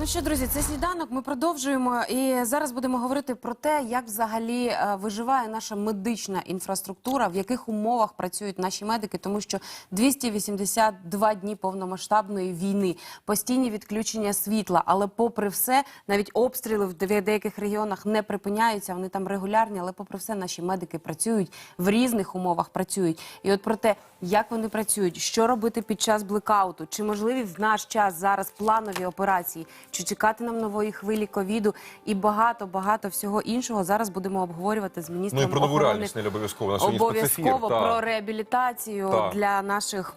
Ну що, друзі, це сніданок. Ми продовжуємо. І зараз будемо говорити про те, як взагалі е, виживає наша медична інфраструктура, в яких умовах працюють наші медики, тому що 282 дні повномасштабної війни, постійні відключення світла. Але, попри все, навіть обстріли в де- деяких регіонах не припиняються. Вони там регулярні, але попри все, наші медики працюють в різних умовах. Працюють. І от про те, як вони працюють, що робити під час блекауту, чи можливі в наш час зараз планові операції, чи чекати нам нової хвилі ковіду і багато багато всього іншого. Зараз будемо обговорювати з міністром Ну і про нову реальність не обов'язково. На сьогодні обов'язково про реабілітацію для наших.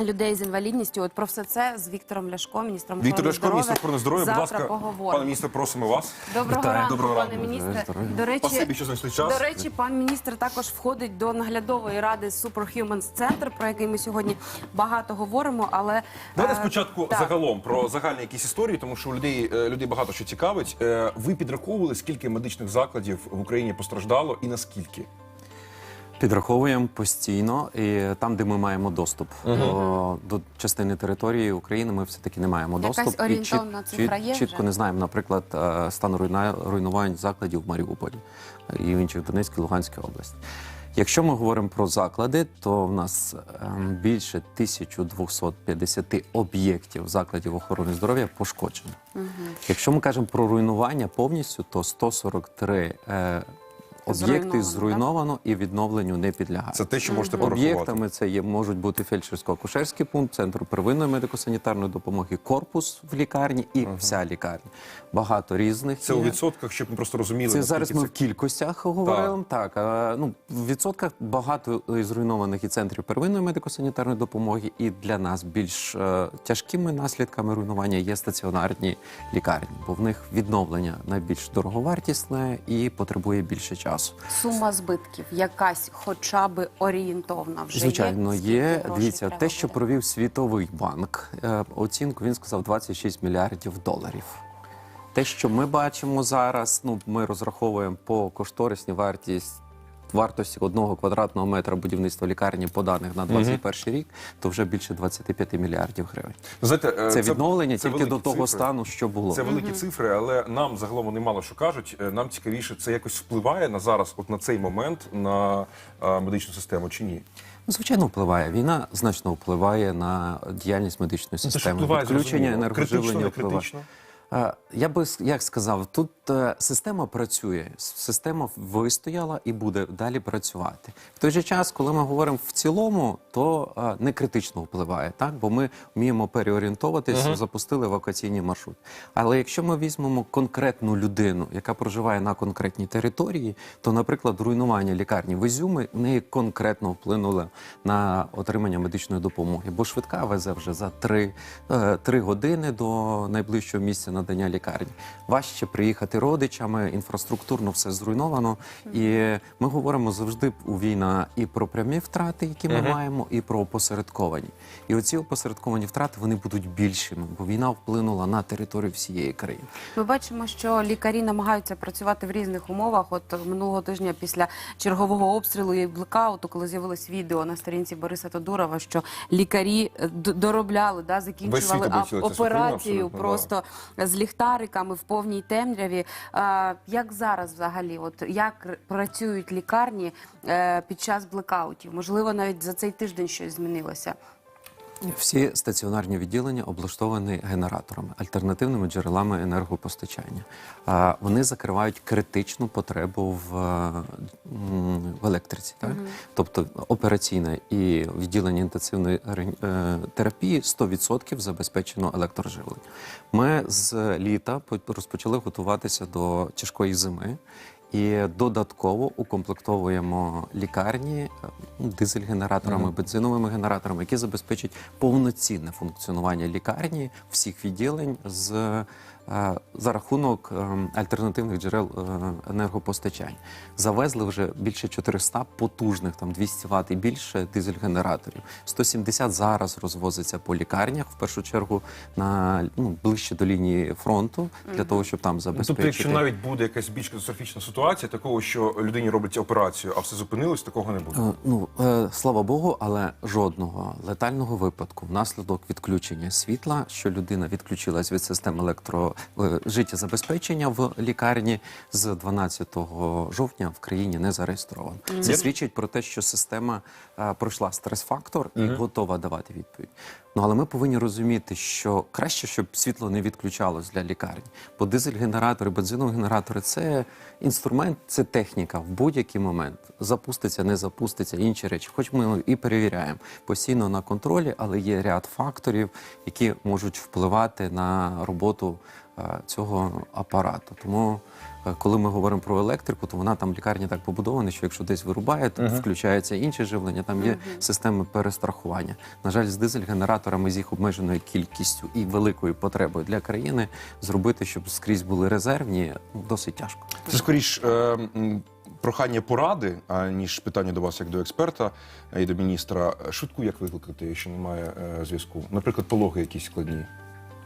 Людей з інвалідністю, от про все це з Віктором Ляшко, міністром Віктор Ляшко, міністр охорони здоров'я, будь ласка, поговоримо. пане міністр, просимо вас. Доброго Вітаю. ранку, Доброго пане ранку. міністре. До речі, Спасибі, що знайшли час. до речі, пан міністр також входить до наглядової ради Superhumans Center, про який ми сьогодні багато говоримо. Але Давайте е, спочатку так. загалом про загальні якісь історії, тому що у людей, е, людей багато що цікавить. Е, Ви підраховували, скільки медичних закладів в Україні постраждало і наскільки? Підраховуємо постійно, і там, де ми маємо доступ до, до частини території України, ми все таки не маємо Якась доступ. орієнтовна чіт- цифра є чітко вже? не знаємо, наприклад, е, стан руйна- руйнувань закладів в Маріуполі і в інших Донецькій Луганській області. Якщо ми говоримо про заклади, то в нас ем, більше 1250 об'єктів закладів охорони здоров'я пошкоджено. Якщо ми кажемо про руйнування повністю, то 143 е, об'єкти Зруйновано, і відновленню не підлягають. Це те, що можете порахувати. Об'єктами це є можуть бути фельдшерсько-акушерський пункт, центр первинної медико-санітарної допомоги, корпус в лікарні і вся лікарня. Багато різних Це є. у відсотках, щоб ми просто розуміли. Це зараз ми в кількостях говоримо. Так, а, ну в відсотках багато зруйнованих і центрів первинної медико-санітарної допомоги, і для нас більш е, тяжкими наслідками руйнування є стаціонарні лікарні, бо в них відновлення найбільш дороговартісне і потребує більше часу. Сума збитків, якась хоча б орієнтовна вже Звичайно, є. Є. Дивіться, те, що буде? провів Світовий банк, е, оцінку він сказав 26 мільярдів доларів. Те, що ми бачимо зараз, ну ми розраховуємо по кошторисній вартість. Вартості одного квадратного метра будівництва лікарні по даних на 21 рік, то вже більше 25 мільярдів гривень. Знаєте, е, Це відновлення це тільки до того цифри. стану, що було. Це великі цифри, але нам загалом вони мало що кажуть. Е, Нам цікавіше, це якось впливає на зараз, от на цей момент, на е, медичну систему чи ні? Ну, звичайно, впливає. Війна значно впливає на діяльність медичної Ну, Це системи. впливає Відключення енергоживлення критично, впливає. критично. Е, Я би як сказав, тут е, система працює, система вистояла і буде далі працювати. В той же час, коли ми говоримо в цілому, то е, не критично впливає, так бо ми вміємо переорієнтовуватись, запустили евакуаційні маршрут. Але якщо ми візьмемо конкретну людину, яка проживає на конкретній території, то, наприклад, руйнування лікарні в Ізюмі в неї конкретно вплинуло на отримання медичної допомоги, бо швидка везе вже за три, е, три години до найближчого місця надання лікарні. Важче приїхати родичами, інфраструктурно все зруйновано. І ми говоримо завжди у війна і про прямі втрати, які ми маємо, і про опосередковані. І оці опосередковані втрати вони будуть більшими, бо війна вплинула на територію всієї країни. Ми бачимо, що лікарі намагаються працювати в різних умовах. От минулого тижня після чергового обстрілу і блекауту, коли з'явилось відео на сторінці Бориса Тодурова, що лікарі е, доробляли, да, закінчували операцію просто з ліхтариками в повній темряві. Як зараз взагалі, от як працюють лікарні е, під час блекаутів? Можливо, навіть за цей тиждень щось змінилося. Всі стаціонарні відділення облаштовані генераторами, альтернативними джерелами енергопостачання. Вони закривають критичну потребу в, е, в електриці. Так? Тобто операційне і відділення інтенсивної е, терапії 100% забезпечено електроживлення. Ми з літа по- розпочали готуватися до тяжкої зими. І додатково укомплектовуємо лікарні е, дизель-генераторами, бензиновими генераторами, які забезпечать повноцінне функціонування лікарні всіх відділень з за рахунок ем, альтернативних джерел е, енергопостачання. Завезли вже більше 400 потужних, там 200 Вт і більше дизель-генераторів. 170 зараз розвозиться по лікарнях, в першу чергу на ну, ближче до лінії фронту, для того, щоб там Ну, забезпечити. Тобто, якщо навіть буде якась більш катастрофічна ситуація, такого, що людині робиться операцію, а все зупинилось, такого не буде. Е, Ну е, слава Богу, але жодного летального випадку внаслідок відключення світла, що людина відключилась від системи електро е, життєзабезпечення в лікарні з 12 жовтня в країні не зареєстровано. Це свідчить про те, що система е, пройшла стрес-фактор і готова давати відповідь. Ну але ми повинні розуміти, що краще, щоб світло не відключалось для лікарні, бо дизель-генератори, бензинові генератори це інструмент, це техніка в будь-який момент. Запуститься, не запуститься, інші речі. Хоч ми і перевіряємо постійно на контролі, але є ряд факторів, які можуть впливати на роботу е, цього апарату. Тому, е, коли ми говоримо про електрику, то вона там в лікарні так побудована, що якщо десь вирубає, то включається інше живлення. Там є системи перестрахування. На жаль, з дизель-генераторами з їх обмеженою кількістю і великою потребою для країни зробити, щоб скрізь були резервні, досить тяжко. Це скоріш е, прохання поради, аніж питання до вас як до експерта е, і до міністра. Швидку як викликати, якщо немає е, зв'язку? Наприклад, пологи якісь складні,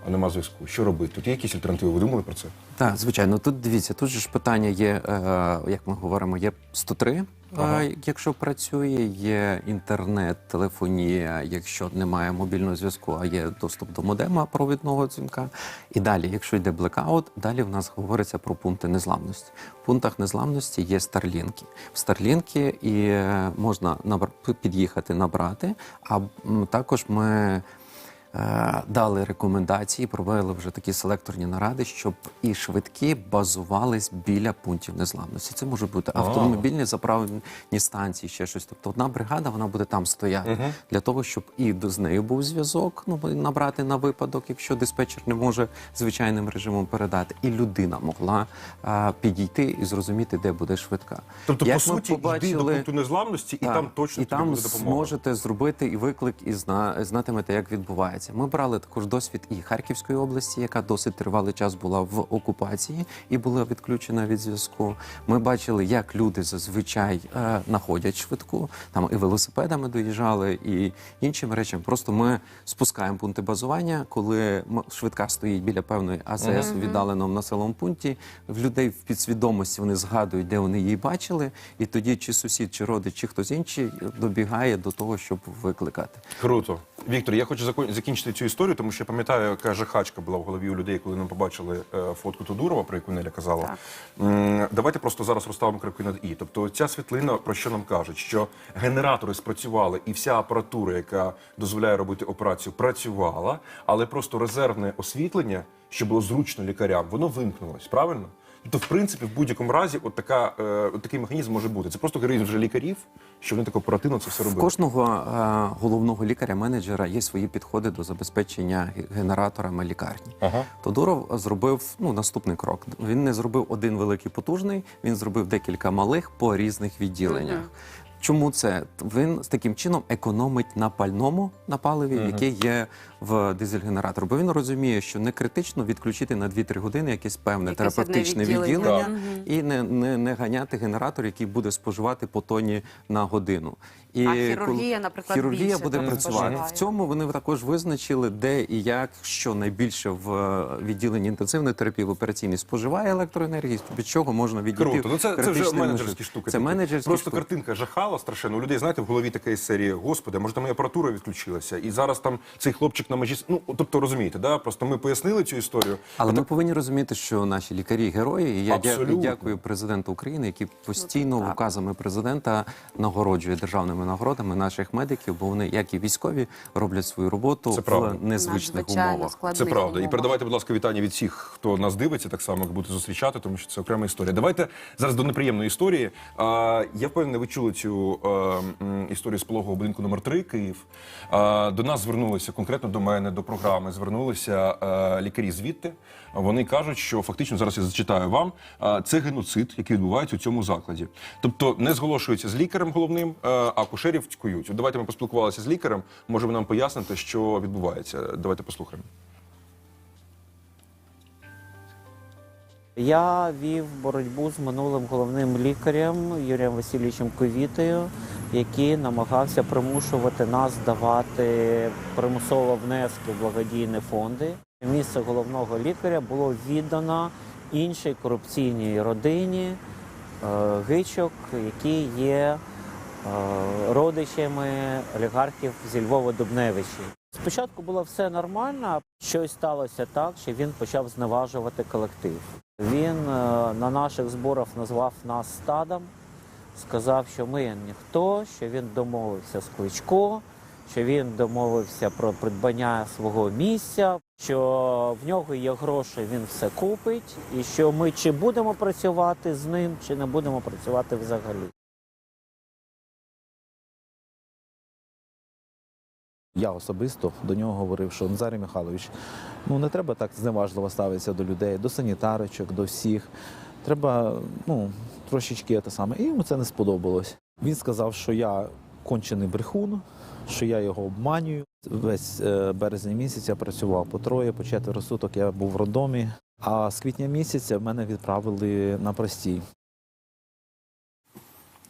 а нема зв'язку. Що робити? Тут є якісь альтернативи? Ви думали про це? Так, звичайно. Тут дивіться, тут же ж питання є, е, як ми говоримо, є 103, Ага. е, якщо працює, є інтернет, телефонія, якщо немає мобільного зв'язку, а є доступ до модема провідного дзвінка. І далі, якщо йде блекаут, далі в нас говориться про пункти незламності. В пунктах незламності є старлінки. В старлінки і е, можна під'їхати набрати, а також ми. Е, дали рекомендації, провели вже такі селекторні наради, щоб і швидкі базувались біля пунктів незламності. Це можуть бути автомобільні заправні станції, ще щось. Тобто одна бригада вона буде там стояти для того, щоб і з нею був зв'язок, ну набрати на випадок, якщо диспетчер не може звичайним режимом передати, і людина могла е, підійти і зрозуміти, де буде швидка. Тобто, Як по суті, йди до пункту незламності, і так, там точно і тобі там буде допомога. зможете зробити і виклик, і зна, знатимете, як відбувається. Ми брали також досвід і Харківської області, яка досить тривалий час була в окупації і була відключена від зв'язку. Ми бачили, як люди зазвичай е, знаходять швидку. Там і велосипедами доїжджали, і іншими речами. Просто ми спускаємо пункти базування, коли м- швидка стоїть біля певної АЗС у віддаленому населеному пункті. В людей в підсвідомості вони згадують, де вони її бачили, і тоді чи сусід, чи родич, чи хтось інший добігає до того, щоб викликати. Круто. Віктор, я хочу закінчити цю історію, тому що я пам'ятаю, яка жахачка була в голові у людей, коли ми побачили е, фотку Тодурова, про яку Неля казала. М, Давайте просто зараз розставимо крапки над і. Тобто ця світлина про що нам кажуть? Що генератори спрацювали, і вся апаратура, яка дозволяє робити операцію, працювала, але просто резервне освітлення, що було зручно лікарям, воно вимкнулось. Правильно? Тобто, в принципі, в будь-якому разі, от така, е, от такий механізм може бути. Це просто героїзм вже лікарів, що вони так оперативно це все В робили. кожного е, головного лікаря-менеджера є свої підходи до забезпечення генераторами лікарні. Ага. Тодуров зробив ну, наступний крок. Він не зробив один великий потужний, він зробив декілька малих по різних відділеннях. Чому це? Він з таким чином економить на пальному на паливі, яке є в дизель-генераторі. Бо він розуміє, що не критично відключити на 2-3 години якесь певне Якесь терапевтичне одне відділення. відділення і не, не, не ганяти генератор, який буде споживати по тоні на годину. І А хірургія, коли- наприклад, хірургія більше буде там працювати. споживає. В цьому вони також визначили, де і як, що найбільше в е, відділенні інтенсивної терапії в операційній споживає електроенергії, від чого можна відійти. Круто. Ну це, це вже менеджерські штуки. Це такі. менеджерські Просто штуки. картинка жахала страшенно. У людей, знаєте, в голові така із серії, господи, може там і апаратура відключилася. І зараз там цей хлопчик на межі. Ну, тобто розумієте, да? Просто ми пояснили цю історію. Але ми повинні розуміти, що наші лікарі герої. І я Абсолютно. дякую президенту України, який постійно указами президента нагороджує державними нагородами наших медиків, бо вони, як і військові, роблять свою роботу Це правда. в незвичних Надзвичайно умовах. Це правда. І передавайте, будь ласка, вітання від всіх, хто нас дивиться, так само як будете зустрічати, тому що це окрема історія. Давайте зараз до неприємної історії. А, я впевнений, ви чули цю м, історію з пологового будинку номер 3 Київ. А, до нас звернулися конкретно до мене, до програми. Звернулися е, лікарі звідти. Вони кажуть, що фактично зараз я зачитаю вам. а, це геноцид, який відбувається у цьому закладі. Тобто не зголошується з лікарем головним, е, а акушерів цькують. Давайте ми поспілкувалися з лікарем. Може, нам поясните, що відбувається. Давайте послухаємо. Я вів боротьбу з минулим головним лікарем Юрієм Васильовичем Ковітою, який намагався примушувати нас давати примусово внески в благодійні фонди. Місце головного лікаря було віддано іншій корупційній родині е, гичок, які є е, родичами олігархів зі Львова Дубневичі. Спочатку було все нормально, щось сталося так, що він почав зневажувати колектив. Він е, на наших зборах назвав нас стадом, сказав, що ми ніхто, що він домовився з Кличко, що він домовився про придбання свого місця, що в нього є гроші, він все купить, і що ми чи будемо працювати з ним, чи не будемо працювати взагалі. Я особисто до нього говорив, що Назарій Михайлович, ну не треба так зневажливо ставитися до людей, до санітарочок, до всіх. Треба ну, трошечки те саме. І йому це не сподобалось. Він сказав, що я кончений брехун, що я його обманюю. Весь е, березень місяць я працював по троє, по четверо суток я був в роддомі. А з квітня місяця мене відправили на простій.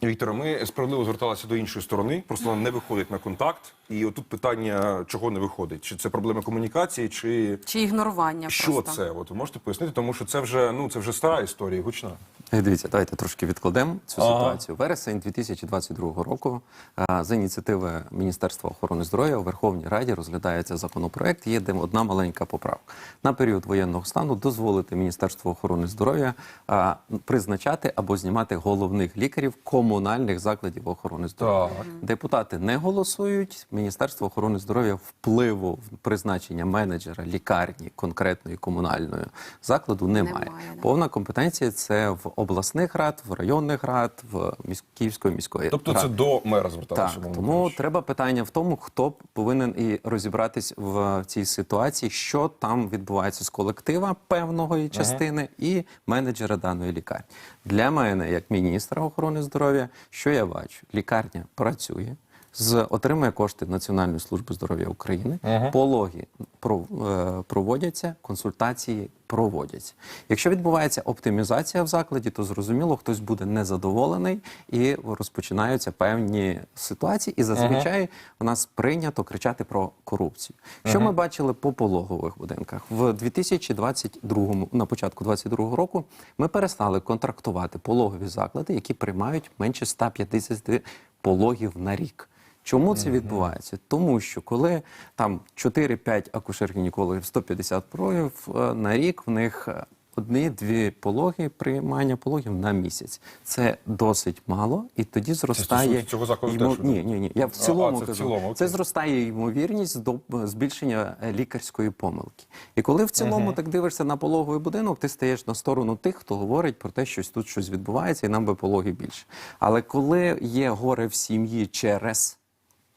Віктора, ми справедливо зверталися до іншої сторони, просто вона не виходить на контакт. І отут питання, чого не виходить? Чи це проблема комунікації, чи Чи ігнорування що просто? це? От ви можете пояснити, тому що це вже ну це вже стара історія, гучна. Е, Дивіться, давайте трошки відкладемо цю Ага. ситуацію. Вересень 2022 року е, за ініціативи Міністерства охорони здоров'я у Верховній Раді розглядається законопроект. Є де одна маленька поправка. На період воєнного стану дозволити Міністерству охорони здоров'я е, призначати або знімати головних лікарів комунальних закладів охорони здоров'я. Так. Депутати не голосують. Міністерство охорони здоров'я впливу в призначення менеджера лікарні конкретної комунальної закладу немає. Немає, да. Повна компетенція це в обласних рад, в районних рад, в міс... Київської міської Тобто ради. це до мера зверталося. Так, тому кажучи. треба питання в тому, хто повинен і розібратись в цій ситуації, що там відбувається з колектива певної частини і менеджера даної лікарні. Для мене, як міністра охорони здоров'я, що я бачу? Лікарня працює. З отримує кошти Національної служби здоров'я України, пологи про- е, проводяться, консультації проводяться. Якщо відбувається оптимізація в закладі, то зрозуміло, хтось буде незадоволений і розпочинаються певні ситуації. І зазвичай у нас прийнято кричати про корупцію. Що ми бачили по пологових будинках в 2022, на початку 2022 року, ми перестали контрактувати пологові заклади, які приймають менше 150 пологів на рік. Чому це відбувається? Тому що коли там 4-5 акушер-гінекологів, 150 пологів е, на рік, в них е, одні-дві пологи, приймання пологів на місяць. Це досить мало, і тоді зростає цього ймо- теж, Ні, ні, ні. Я в цілому а, це в цілому, це зростає ймовірність до збільшення е, лікарської помилки. І коли в цілому так дивишся на пологовий будинок, ти стаєш на сторону тих, хто говорить про те, що тут щось відбувається, і нам би пологи більше. Але коли є горе в сім'ї через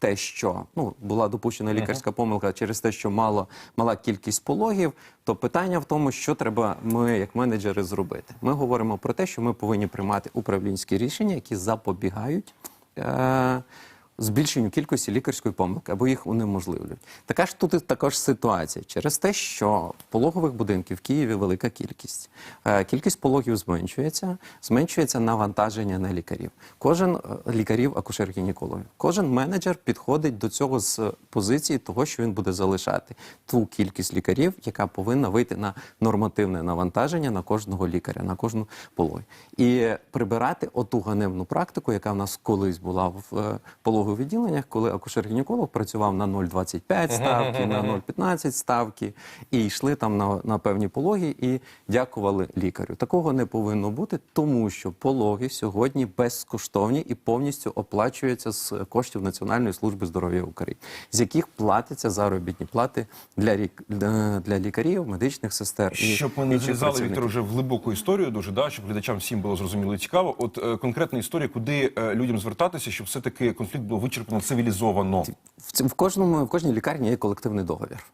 те, що ну була допущена лікарська помилка через те, що мало мала кількість пологів, то питання в тому, що треба ми, як менеджери, зробити. Ми говоримо про те, що ми повинні приймати управлінські рішення, які запобігають. Е- Збільшенню кількості лікарської помилки або їх унеможливлюють. Така ж тут також ситуація через те, що пологових будинків в Києві велика кількість. Е, Кількість пологів зменшується, зменшується навантаження на лікарів. Кожен е, лікарів, акушер-гінекологів, кожен менеджер підходить до цього з позиції того, що він буде залишати ту кількість лікарів, яка повинна вийти на нормативне навантаження на кожного лікаря, на кожну пологу. І прибирати оту ганебну практику, яка в нас колись була в е, пологових відділеннях, коли акушер-гінеколог працював на 0,25 ставки, на 0,15 ставки, і йшли там на, на певні пологи і дякували лікарю. Такого не повинно бути, тому що пологи сьогодні безкоштовні і повністю оплачуються з коштів Національної служби здоров'я України, з яких платяться заробітні плати для, рік- для, для лікарів, медичних сестер і Щоб ми не зрізали. Віктор вже в глибоку історію, дуже да, щоб глядачам всім було зрозуміло і цікаво. От е, конкретна історія, куди е, людям звертатися, щоб все таки конфлікт було вичерпано цивілізовано. В, в кожному в кожній лікарні є колективний договір.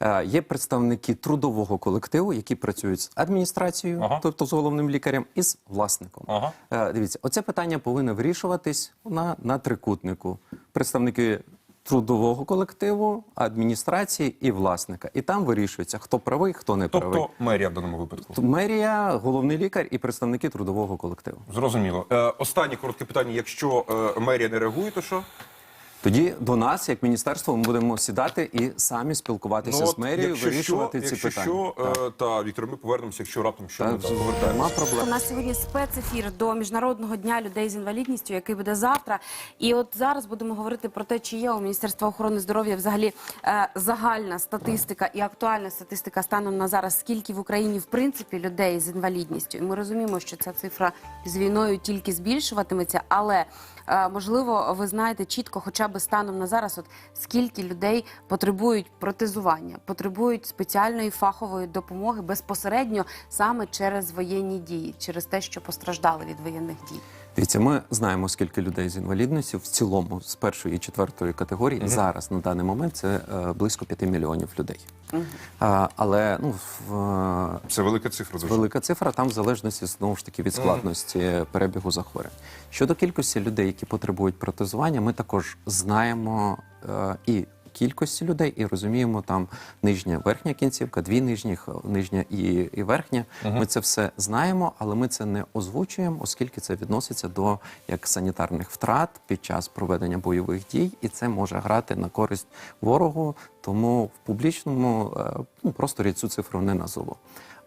Е, є представники трудового колективу, які працюють з адміністрацією, Ага. тобто з головним лікарем, і з власником. Ага. Е, дивіться, оце питання повинно вирішуватись на, на трикутнику. Представники трудового колективу, адміністрації і власника. І там вирішується, хто правий, хто не правий. Тобто мерія в даному випадку. Мерія, головний лікар і представники трудового колективу. Зрозуміло. Е, останнє коротке питання. Якщо е, мерія не реагує, то що? Тоді до нас, як міністерство, ми будемо сідати і самі спілкуватися Ну, от, з мерією, якщо вирішувати що, ці якщо питання. Що, Так. е, та Віктор, ми повернемося, якщо раптом що Так, так, нема повертаємося. проблем. У нас сьогодні спецефір до міжнародного дня людей з інвалідністю, який буде завтра. І от зараз будемо говорити про те, чи є у Міністерства охорони здоров'я взагалі е, загальна статистика і актуальна статистика станом на зараз, скільки в Україні в принципі людей з інвалідністю. І ми розуміємо, що ця цифра з війною тільки збільшуватиметься, але можливо, ви знаєте чітко, хоча б станом на зараз, от скільки людей потребують протезування, потребують спеціальної фахової допомоги безпосередньо саме через воєнні дії, через те, що постраждали від воєнних дій. Дивіться, ми знаємо, скільки людей з інвалідністю в цілому з першої і четвертої категорії зараз на даний момент це е, близько 5 мільйонів людей. А, але ну в е, Це велика цифра. дуже. велика цифра там в залежності знову ж таки від складності перебігу захворювань. Щодо кількості людей, які потребують протезування, ми також знаємо е, і кількості людей, і розуміємо там нижня верхня кінцівка, дві нижніх, нижня і, і верхня. Ми це все знаємо, але ми це не озвучуємо, оскільки це відноситься до як санітарних втрат під час проведення бойових дій, і це може грати на користь ворогу. Тому в публічному е, ну, просторі цю цифру не назову.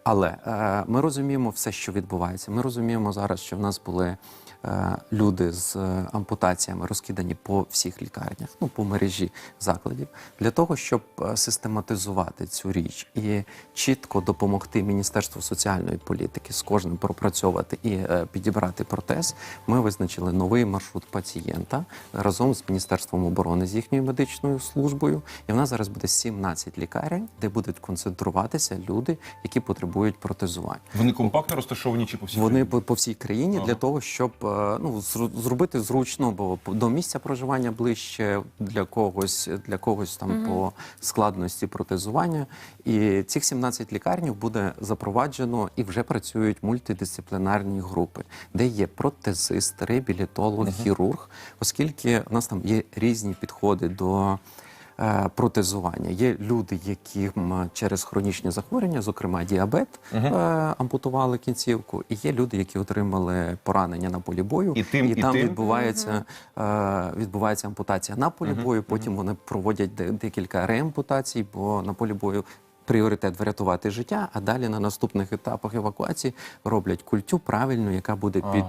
Але е, ми розуміємо все, що відбувається. Ми розуміємо зараз, що в нас були е, люди з е, ампутаціями розкидані по всіх лікарнях, ну по мережі закладів, для того, щоб е, систематизувати цю річ і чітко допомогти Міністерству соціальної політики з кожним пропрацьовувати і е, підібрати протез. Ми визначили новий маршрут пацієнта разом з Міністерством оборони з їхньою медичною службою. І в нас зараз буде 17 лікарень, де будуть концентруватися люди, які потребують протезування. Вони компактно розташовані чи по всій Вони країні? по, по всій країні для того, щоб е, ну зробити зручно, бо по- до місця проживання ближче для когось, для когось там по складності протезування. І цих 17 лікарнів буде запроваджено і вже працюють мультидисциплінарні групи, де є протезист, реабілітолог, хірург, оскільки у нас там є різні підходи до. Е, Протезування є люди, яким е, через хронічні захворювання, зокрема діабет, угу. ампутували кінцівку, і є люди, які отримали поранення на полі бою, І тим, і там тим? відбувається, угу. відбувається ампутація на полі бою. Потім вони проводять декілька реампутацій, бо на полі бою. Пріоритет врятувати життя, а далі на наступних етапах евакуації роблять культю правильну, яка буде під,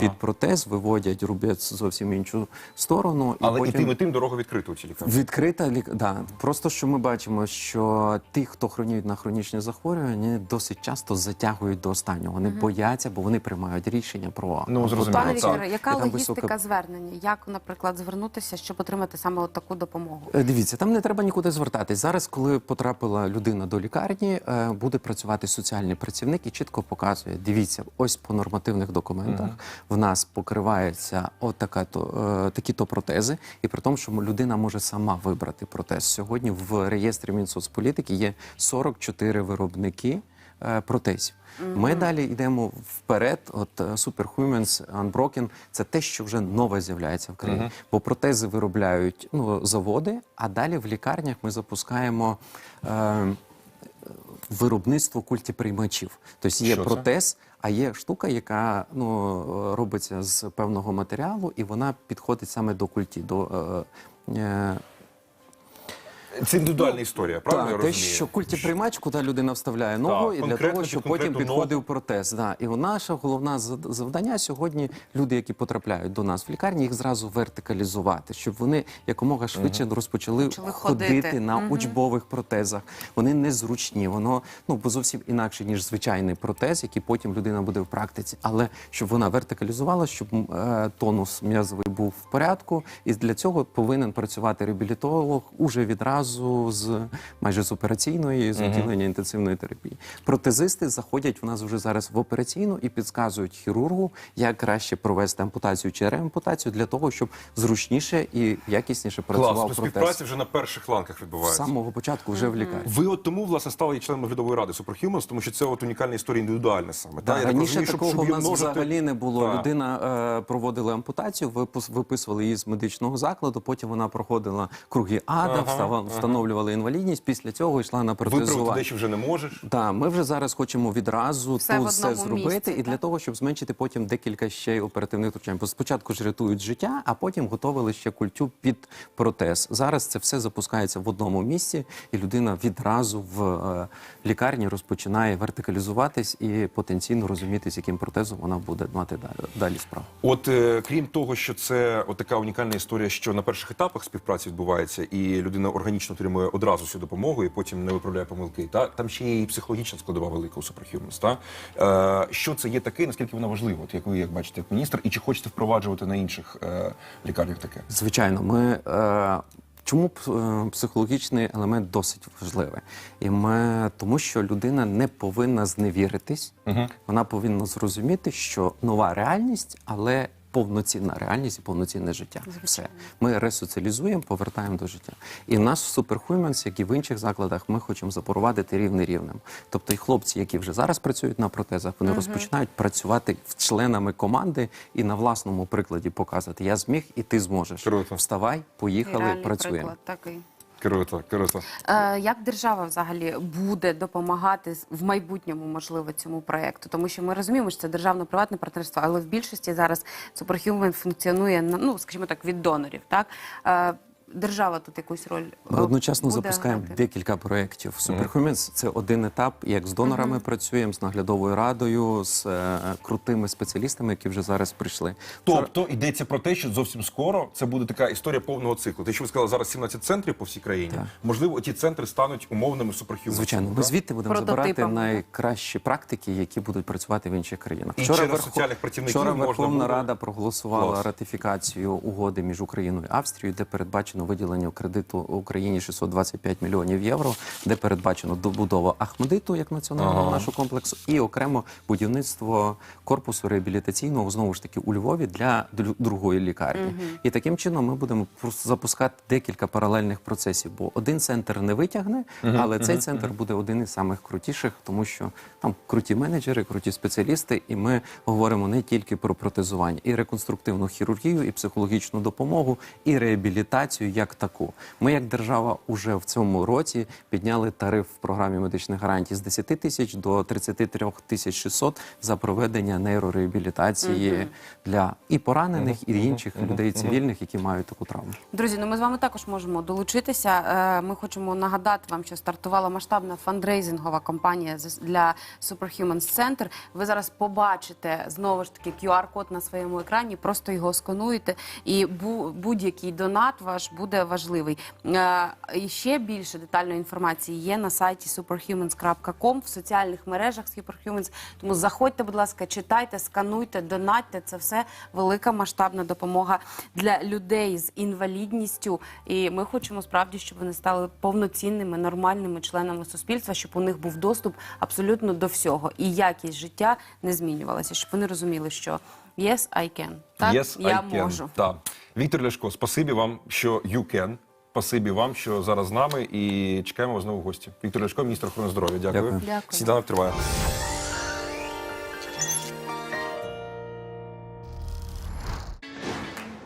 під протез, виводять рубець зовсім іншу сторону. Але і потім... тим, і тим дорога відкрита у цій лікарні. Відкрита лік... да. Просто що ми бачимо, що ті, хто хронюють на хронічні захворювання, досить часто затягують до останнього. Вони бояться, бо вони приймають рішення про Ну, зрозуміло. Пане. Вікторе, яка там логістика висока- звернення? Як, наприклад, звернутися, щоб отримати саме от таку допомогу? Е, Дивіться, там не треба нікуди звертатись. Зараз, коли потрапила людина до лікарні, е, буде працювати соціальний працівник і чітко показує: дивіться, ось по нормативних документах в нас покривається отака то е, такі то протези, і при тому, що людина може сама вибрати протез. Сьогодні в реєстрі Мінсоцполітики є 44 виробники е, протезів. Ми далі йдемо вперед. От Superhumans, Unbroken – це те, що вже нове з'являється в країні. Бо протези виробляють ну, заводи, а далі в лікарнях ми запускаємо. Е, Виробництво культіприймачів. Тобто є Що це? протез, а є штука, яка ну, робиться з певного матеріалу, і вона підходить саме до культі, до е, е, Це індивідуальна історія, правильно я так, те, розумію? що культіприймач, куди людина вставляє ногу, і для конкретно того, під щоб потім конкретну підходив протез. Да. І наше головне зад- завдання сьогодні люди, які потрапляють до нас в лікарні, їх зразу вертикалізувати, щоб вони якомога швидше розпочали Почали ходити, ходити. на учбових протезах. Вони незручні, воно ну бо зовсім інакше ніж звичайний протез, який потім людина буде в практиці. Але щоб вона вертикалізувала, щоб м, е, тонус м'язовий був в порядку, і для цього повинен працювати реабілітолог уже відразу. Відразу з майже з операційної, з відділення інтенсивної терапії. Протезисти заходять в нас вже зараз в операційну і підказують хірургу, як краще провести ампутацію чи реампутацію для того, щоб зручніше і якісніше Клас, працював то протез. співпраця вже на перших ланках З самого початку вже в лікарні. Ви от тому власне стали і членом наглядової ради Superhumans, тому що це от унікальна історія індивідуальна саме. Да, та? Раніше розумію, щоб- такого щоб в нас множити- взагалі не було. Так. Людина е, проводила ампутацію, випус- виписували її з медичного закладу. Потім вона проходила круги ада, Ага, встава- встановлювали інвалідність. Після цього йшла на протезування. дещо вже не можеш. Да, ми вже зараз хочемо відразу Все в тут все одному зробити, місці, і для так? того, щоб зменшити потім декілька ще й оперативних втручань. Бо спочатку ж рятують життя, а потім готовили ще культю під протез. Зараз це все запускається в одному місці, і людина відразу в е, лікарні розпочинає вертикалізуватись і потенційно розуміти, з яким протезом вона буде мати далі, далі справу. От е, крім того, що це от така унікальна історія, що на перших етапах співпраці відбувається, і людина органічно отримує одразу всю допомогу і потім не виправляє помилки. Та там ще є і психологічна складова велика у Superhumans. Та е, що це є таке, наскільки вона важлива? От як ви як бачите, як міністр, і чи хочете впроваджувати на інших е, лікарнях таке? Звичайно, ми. Е, Чому е, психологічний елемент досить важливий? І ми тому, що людина не повинна зневіритись, вона повинна зрозуміти, що нова реальність, але повноцінна реальність і повноцінне життя. Все ми ресоціалізуємо, повертаємо до життя. І в нас в Superhumans, як і в інших закладах, ми хочемо запровадити рівний рівнем. Тобто, і хлопці, які вже зараз працюють на протезах, вони розпочинають працювати в- членами команди і на власному прикладі показувати: я зміг, і ти зможеш. Круто. Вставай, поїхали, Реальний працюємо. приклад такий. Круто, круто. Е, Як держава взагалі буде допомагати в майбутньому, можливо, цьому проекту? Тому що ми розуміємо, що це державно-приватне партнерство, але в більшості зараз Superhuman функціонує ну, скажімо так, від донорів. Так Е, держава тут якусь роль Ми одночасно буде запускаємо грати? декілька проєктів. Superhumans – це один етап, як з донорами працюємо, з наглядовою радою, з е, крутими спеціалістами, які вже зараз прийшли. Тобто йдеться про те, що зовсім скоро це буде така історія повного циклу. Те, що ви сказали, зараз 17 центрів по всій країні. Так. Можливо, ті центри стануть умовними Superhumans. Звичайно, ми звідти будемо забирати так? найкращі практики, які будуть працювати в інших країнах. І через соціальних працівників вчора можна Верховна буде- Рада проголосувала Клас. ратифікацію угоди між Україною і Австрією, де передбачено виділення кредиту Україні 625 мільйонів євро, де передбачено добудова Ахмедиту як національного Ага. нашого комплексу, і окремо будівництво корпусу реабілітаційного знову ж таки у Львові для дру- другої лікарні. І таким чином ми будемо просто запускати декілька паралельних процесів, бо один центр не витягне, але цей центр буде один із самих крутіших, тому що там круті менеджери, круті спеціалісти, і ми говоримо не тільки про протезування, і реконструктивну хірургію, і психологічну допомогу, і реабілітацію як таку. Ми, як держава, уже в цьому році підняли тариф в програмі медичних гарантій з 10 тисяч до 33 тисяч 600 за проведення нейрореабілітації для і поранених, і інших людей цивільних, які мають таку травму. Друзі, ну ми з вами також можемо долучитися. Е, Ми хочемо нагадати вам, що стартувала масштабна фандрейзингова кампанія з- для Superhumans Center. Ви зараз побачите знову ж таки QR-код на своєму екрані, просто його скануєте, і бу- будь-який донат ваш буде важливий. Е, І ще більше детальної інформації є на сайті superhumans.com, в соціальних мережах Superhumans. Тому заходьте, будь ласка, читайте, скануйте, донатьте. Це все велика масштабна допомога для людей з інвалідністю. І ми хочемо справді, щоб вони стали повноцінними, нормальними членами суспільства, щоб у них був доступ абсолютно до всього, і якість життя не змінювалася, щоб вони розуміли, що yes, I can. Так, Yes, я I can. можу. Так. Віктор Ляшко, спасибі вам, що you can. Спасибі вам, що зараз з нами, і чекаємо вас знову в гості. Віктор Ляшко, міністр охорони здоров'я. Дякую. Дякую. Сніданок триває.